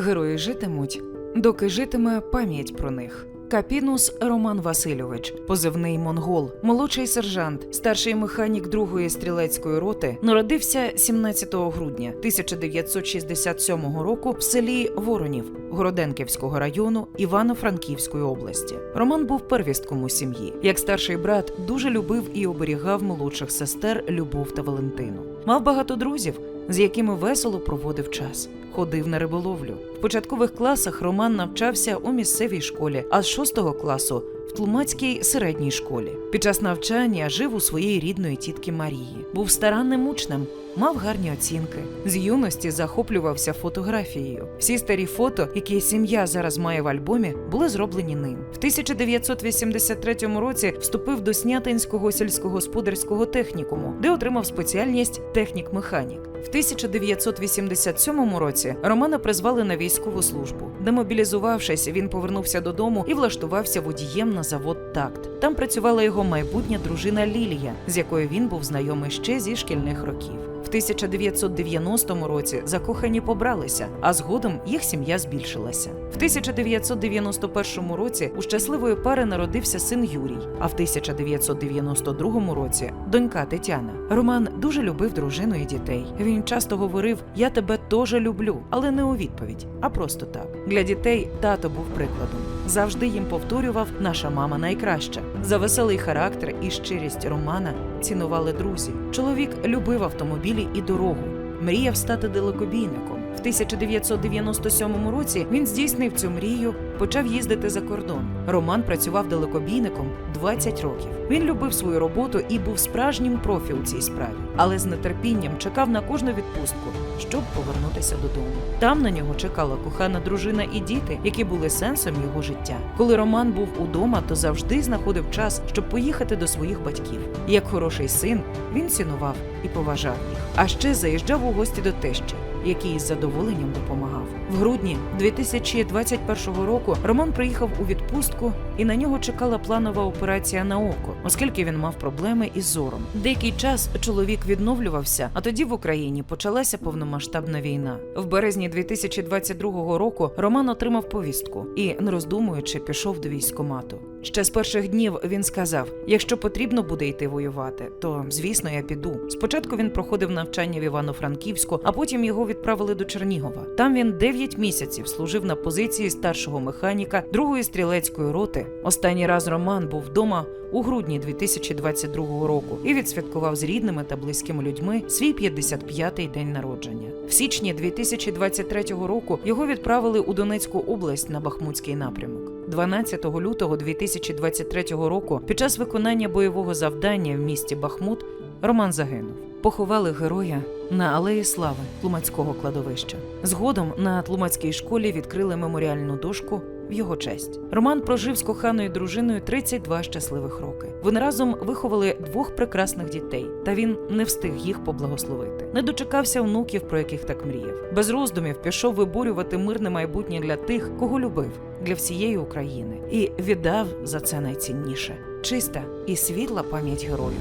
Герої житимуть, доки житиме пам'ять про них. Капінус Роман Васильович, позивний монгол, молодший сержант, старший механік другої стрілецької роти, народився 17 грудня 1967 року в селі Воронів Городенківського району Івано-Франківської області. Роман був первістком у сім'ї. Як старший брат, дуже любив і оберігав молодших сестер Любов та Валентину. Мав багато друзів, з якими весело проводив час. Ходив на риболовлю. В початкових класах Роман навчався у місцевій школі, а з шостого класу в Тлумацькій середній школі. Під час навчання жив у своєї рідної тітки Марії. Був старанним учнем, мав гарні оцінки. З юності захоплювався фотографією. Всі старі фото, які сім'я зараз має в альбомі, були зроблені ним. В 1983 році вступив до Снятинського сільськогосподарського технікуму, де отримав спеціальність технік-механік. В 1987 році Романа призвали на військову службу. Демобілізувавшись, він повернувся додому і влаштувався водієм на завод Такт. Там працювала його майбутня дружина Лілія, з якою він був знайомий ще зі шкільних років. В 1990 році закохані побралися, а згодом їх сім'я збільшилася. В 1991 році у щасливої пари народився син Юрій, а в 1992 році донька Тетяна. Роман дуже любив дружину і дітей. Він часто говорив: Я тебе теж люблю, але не у відповідь, а просто так. Для дітей тато був прикладом. Завжди їм повторював наша мама найкраща. За веселий характер і щирість Романа цінували друзі. Чоловік любив автомобілі і дорогу, мріяв стати далекобійником. В 1997 році він здійснив цю мрію, почав їздити за кордон. Роман працював далекобійником 20 років. Він любив свою роботу і був справжнім профі у цій справі, але з нетерпінням чекав на кожну відпустку, щоб повернутися додому. Там на нього чекала кохана дружина і діти, які були сенсом його життя. Коли Роман був удома, то завжди знаходив час, щоб поїхати до своїх батьків. Як хороший син, він цінував і поважав їх. А ще заїжджав у гості до тещі, який із задоволенням допомагав. В грудні 2021 року Роман приїхав у відпустку, і на нього чекала планова операція на око, оскільки він мав проблеми із зором. Деякий час чоловік відновлювався, а тоді в Україні почалася повномасштабна війна. В березні 2022 року Роман отримав повістку і, не роздумуючи, пішов до військкомату. Ще з перших днів він сказав: якщо потрібно буде йти воювати, то звісно я піду. Спочатку він проходив навчання в Івано-Франківську, а потім його відправили до Чернігова. Там він 9 місяців служив на позиції старшого механіка другої стрілецької роти. Останній раз Роман був вдома у грудні 2022 року і відсвяткував з рідними та близькими людьми свій 55-й день народження. В січні 2023 року його відправили у Донецьку область на Бахмутський напрямок. 12 лютого 2023 року під час виконання бойового завдання в місті Бахмут Роман загинув. Поховали героя на алеї слави Тлумацького кладовища. Згодом на Тлумацькій школі відкрили меморіальну дошку в його честь. Роман прожив з коханою дружиною 32 щасливих роки. Вони разом виховали двох прекрасних дітей, та він не встиг їх поблагословити. Не дочекався онуків, про яких так мріяв. Без роздумів пішов виборювати мирне майбутнє для тих, кого любив, для всієї України, і віддав за це найцінніше чиста і світла пам'ять герою.